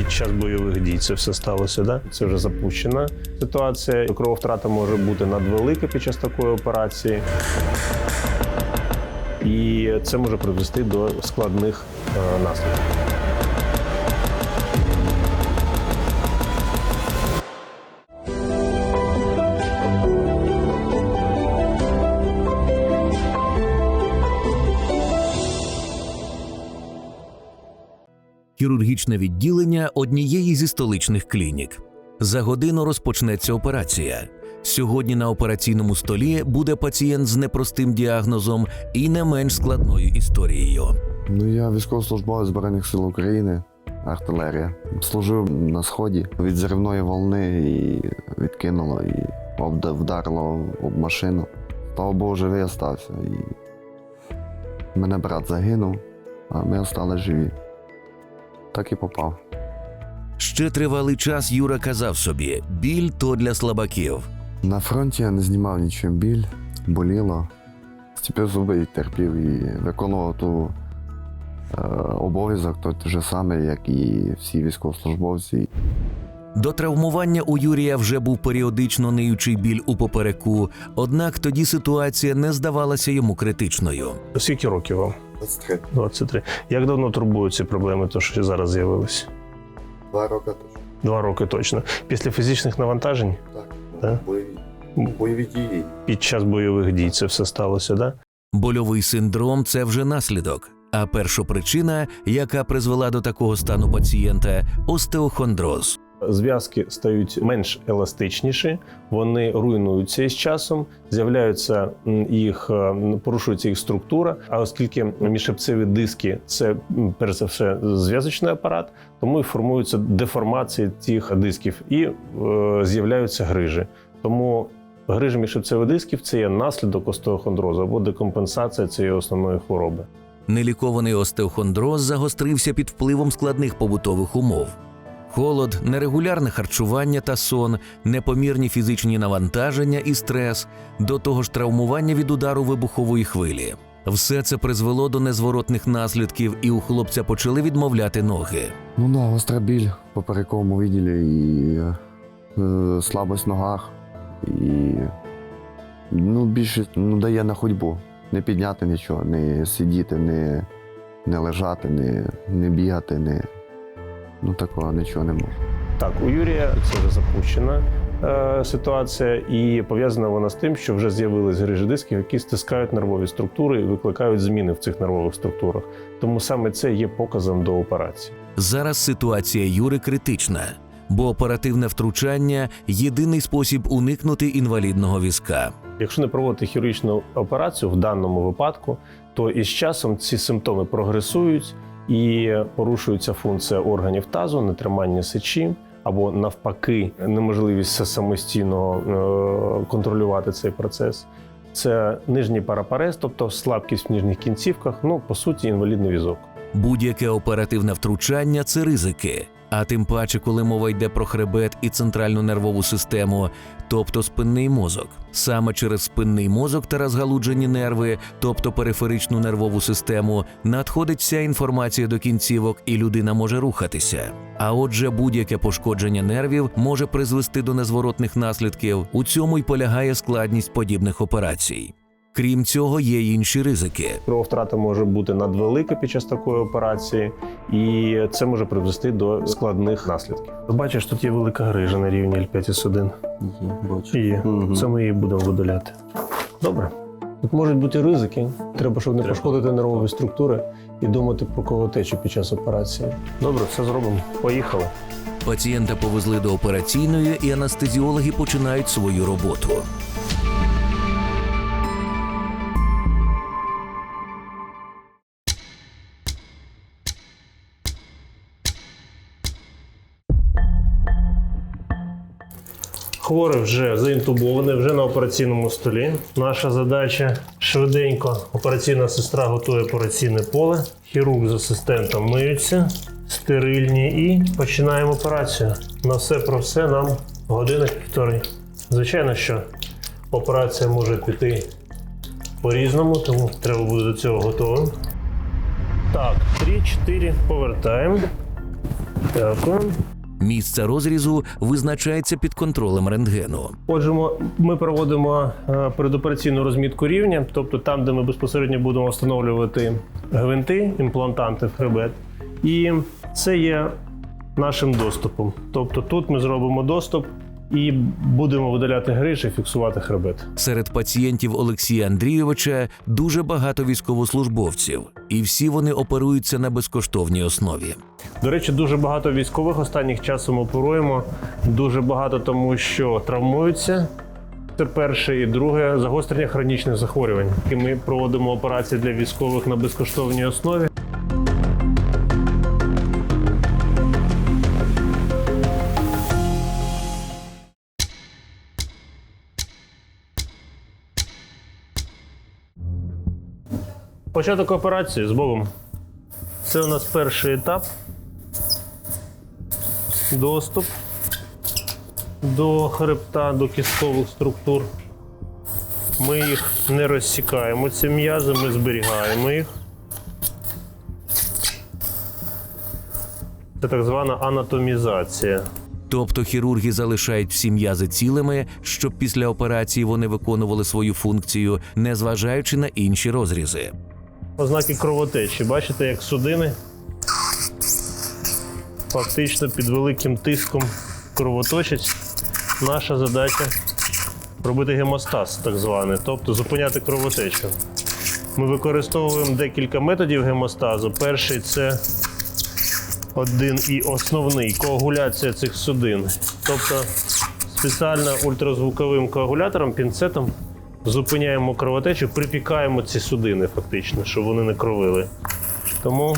Під час бойових дій це все сталося. Да? Це вже запущена ситуація. Крововтрата може бути надвелика під час такої операції. І це може привести до складних е, наслідків. Хірургічне відділення однієї зі столичних клінік. За годину розпочнеться операція. Сьогодні на операційному столі буде пацієнт з непростим діагнозом і не менш складною історією. Ну, я військовослужбовець Збройних сил України, артилерія. Служив на сході від зривної волни і відкинуло, і вдарило об машину. Слава Богу, живий остався. І мене брат загинув, а ми остались живі. Так і попав. Ще тривалий час Юра казав собі: біль то для слабаків. На фронті я не знімав нічим біль, боліло. Стіпив зуби і терпів, і виконував ту е, обов'язок, той же самий, як і всі військовослужбовці. До травмування у Юрія вже був періодично ниючий біль у попереку, однак тоді ситуація не здавалася йому критичною. Скільки років вам? 23. 23. Як давно турбують ці проблеми, то що зараз з'явилися? Два роки точно. Два роки точно. Після фізичних навантажень Так. Так? Бойові. Бойові дії. під час бойових дій це все сталося, да? Больовий синдром це вже наслідок. А першопричина, яка призвела до такого стану пацієнта остеохондроз. Зв'язки стають менш еластичніші, вони руйнуються із часом, з'являються їх, е, порушується їх структура. А оскільки міжшипцеві диски це перш за все зв'язочний апарат, тому і формуються деформації цих дисків і е, з'являються грижі. Тому грижі міжшипцевих дисків це є наслідок остеохондрозу або декомпенсація цієї основної хвороби. Нелікований остеохондроз загострився під впливом складних побутових умов. Холод, нерегулярне харчування та сон, непомірні фізичні навантаження і стрес, до того ж травмування від удару вибухової хвилі. Все це призвело до незворотних наслідків, і у хлопця почали відмовляти ноги. Ну да, гостра біль в поперековому відділі і е, слабость в ногах. І ну, більше ну, дає на ходьбу. Не підняти нічого, не сидіти, не, не лежати, не, не бігати, не, ну такого нічого не можу. Так, у Юрія це вже запущена е, ситуація, і пов'язана вона з тим, що вже з'явились грижі дисків, які стискають нервові структури і викликають зміни в цих нервових структурах. Тому саме це є показом до операції. Зараз ситуація Юри критична, бо оперативне втручання єдиний спосіб уникнути інвалідного візка. Якщо не проводити хірургічну операцію в даному випадку, то із часом ці симптоми прогресують і порушується функція органів тазу, нетримання сечі. Або навпаки, неможливість самостійно е, контролювати цей процес. Це нижній парапарез, тобто слабкість в нижніх кінцівках, ну по суті, інвалідний візок. Будь-яке оперативне втручання це ризики. А тим паче, коли мова йде про хребет і центральну нервову систему, тобто спинний мозок. Саме через спинний мозок та розгалуджені нерви, тобто периферичну нервову систему, надходить вся інформація до кінцівок, і людина може рухатися. А отже, будь-яке пошкодження нервів може призвести до незворотних наслідків. У цьому й полягає складність подібних операцій. Крім цього, є інші ризики. Крововтрата може бути надвелика під час такої операції, і це може привести до складних наслідків. Бачиш, тут є велика грижа на рівні L5S1. Бачу. Є. Це ми її будемо видаляти. Добре. Тут можуть бути ризики. Треба, щоб не пошкодити нервові структури і думати про кровотечу під час операції. Добре, все зробимо. Поїхали. Пацієнта повезли до операційної, і анестезіологи починають свою роботу. Хворий вже заінтубований, вже на операційному столі. Наша задача швиденько. Операційна сестра готує операційне поле. Хірург з асистентом миються, стерильні і починаємо операцію. На все про все нам година півтори. Звичайно, що операція може піти по-різному, тому треба бути до цього готовим. Так, 3-4 повертаємо. Дякую. Місце розрізу визначається під контролем рентгену. Отже, ми проводимо е, передопераційну розмітку рівня, тобто там, де ми безпосередньо будемо встановлювати гвинти, імплантанти в хребет. І це є нашим доступом. Тобто тут ми зробимо доступ і будемо видаляти гриж і фіксувати хребет. Серед пацієнтів Олексія Андрійовича дуже багато військовослужбовців, і всі вони оперуються на безкоштовній основі. До речі, дуже багато військових останніх часом оперуємо. Дуже багато тому, що травмуються. Це перше і друге загострення хронічних захворювань. І ми проводимо операції для військових на безкоштовній основі. Початок операції з Богом. Це у нас перший етап. Доступ до хребта, до кісткових структур. Ми їх не розсікаємо, ці м'язи, ми зберігаємо їх. Це так звана анатомізація. Тобто хірурги залишають всі м'язи цілими, щоб після операції вони виконували свою функцію, незважаючи на інші розрізи. Ознаки кровотечі. Бачите, як судини фактично під великим тиском кровоточать. Наша задача робити гемостаз, так званий, тобто зупиняти кровотечу. Ми використовуємо декілька методів гемостазу. Перший це один і основний коагуляція цих судин. Тобто спеціально ультразвуковим коагулятором, пінцетом зупиняємо кровотечу, припікаємо ці судини фактично, щоб вони не кровили. Тому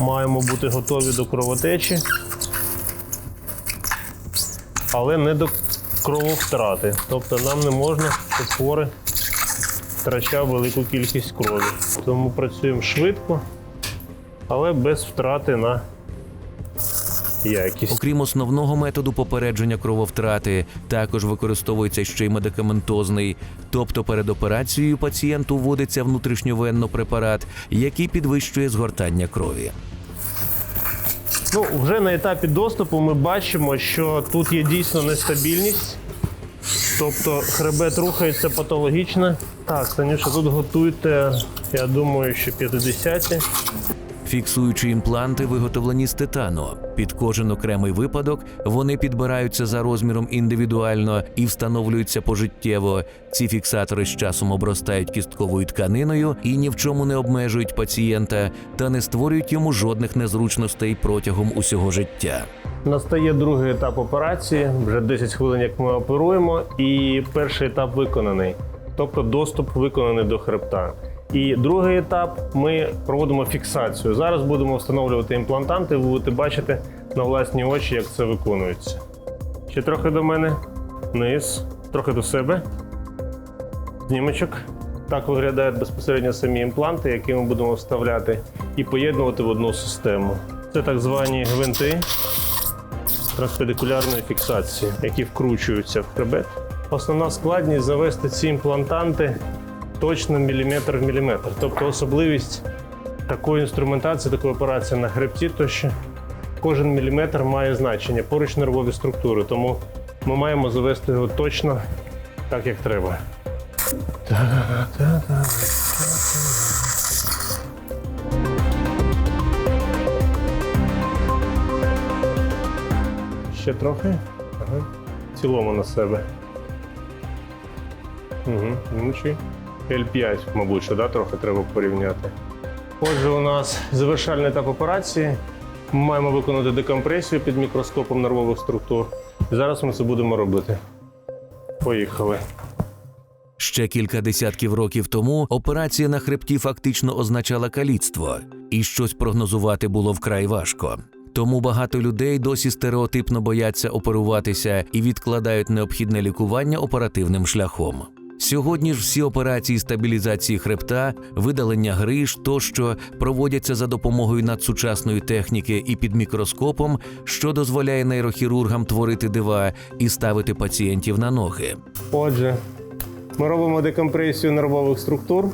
маємо бути готові до кровотечі, але не до крововтрати. Тобто нам не можна, щоб хворий втрачав велику кількість крові. Тому працюємо швидко, але без втрати на якість. Окрім основного методу попередження крововтрати, також використовується ще й медикаментозний. Тобто перед операцією пацієнту вводиться внутрішньовенно препарат, який підвищує згортання крові. Ну, вже на етапі доступу ми бачимо, що тут є дійсно нестабільність. Тобто хребет рухається патологічно. Так, Станюша, тут готуйте, я думаю, що 50-ті. Фіксуючи імпланти, виготовлені з титану. Під кожен окремий випадок вони підбираються за розміром індивідуально і встановлюються пожиттєво. Ці фіксатори з часом обростають кістковою тканиною і ні в чому не обмежують пацієнта та не створюють йому жодних незручностей протягом усього життя. Настає другий етап операції, вже 10 хвилин, як ми оперуємо, і перший етап виконаний, тобто доступ виконаний до хребта. І другий етап ми проводимо фіксацію. Зараз будемо встановлювати імплантанти, ви будете бачити на власні очі, як це виконується. Ще трохи до мене, низ, трохи до себе. Знімочок. Так виглядають безпосередньо самі імпланти, які ми будемо вставляти і поєднувати в одну систему. Це так звані гвинти транспедикулярної фіксації, які вкручуються в хребет. Основна складність завести ці імплантанти точно міліметр в міліметр. Тобто особливість такої інструментації, такої операції на хребті, то що кожен міліметр має значення поруч нервові структури, тому ми маємо завести його точно так, як треба. Ще трохи. Ага. Цілому на себе. Угу. Інші. L5, мабуть, що да, трохи треба порівняти. Отже, у нас завершальний етап операції. Ми маємо виконати декомпресію під мікроскопом нервових структур. Зараз ми це будемо робити. Поїхали. Ще кілька десятків років тому операція на хребті фактично означала каліцтво, і щось прогнозувати було вкрай важко. Тому багато людей досі стереотипно бояться оперуватися і відкладають необхідне лікування оперативним шляхом. Сьогодні ж всі операції стабілізації хребта, видалення гриж тощо проводяться за допомогою надсучасної техніки і під мікроскопом, що дозволяє нейрохірургам творити дива і ставити пацієнтів на ноги. Отже, ми робимо декомпресію нервових структур.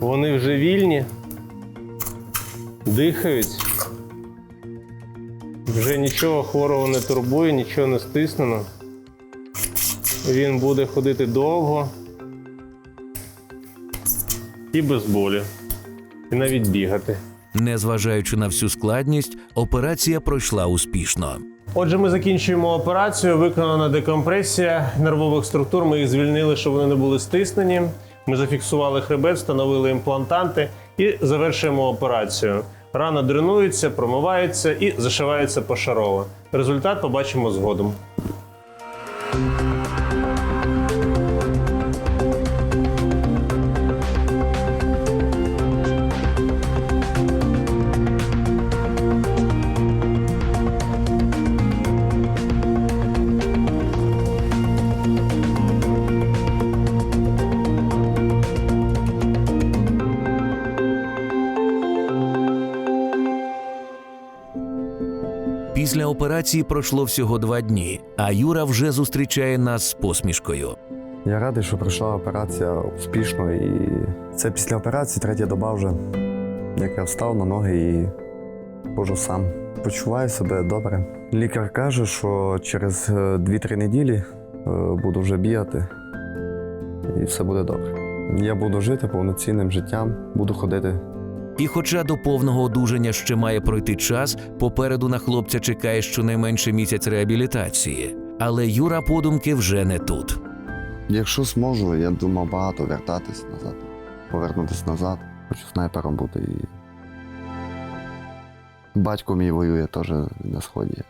Вони вже вільні. дихають. Вже нічого хворого не турбує, нічого не стиснено. Він буде ходити довго і без болі. І навіть бігати. Незважаючи на всю складність, операція пройшла успішно. Отже, ми закінчуємо операцію. Виконана декомпресія нервових структур. Ми їх звільнили, щоб вони не були стиснені. Ми зафіксували хребет, встановили імплантанти і завершуємо операцію. Рана дренується, промивається і зашивається пошарово. Результат побачимо згодом. Після операції пройшло всього два дні, а Юра вже зустрічає нас з посмішкою. Я радий, що пройшла операція успішно. І це після операції третя доба вже, як я встав на ноги і ходжу сам. Почуваю себе добре. Лікар каже, що через е, 2-3 неділі е, буду вже бігати, і все буде добре. Я буду жити повноцінним життям, буду ходити І хоча до повного одужання ще має пройти час, попереду на хлопця чекає щонайменше місяць реабілітації. Але Юра подумки вже не тут. Якщо зможу, я думав багато вертатись назад, повернутися назад. Хочу снайпером бути і. Батько мій воює теж на сході.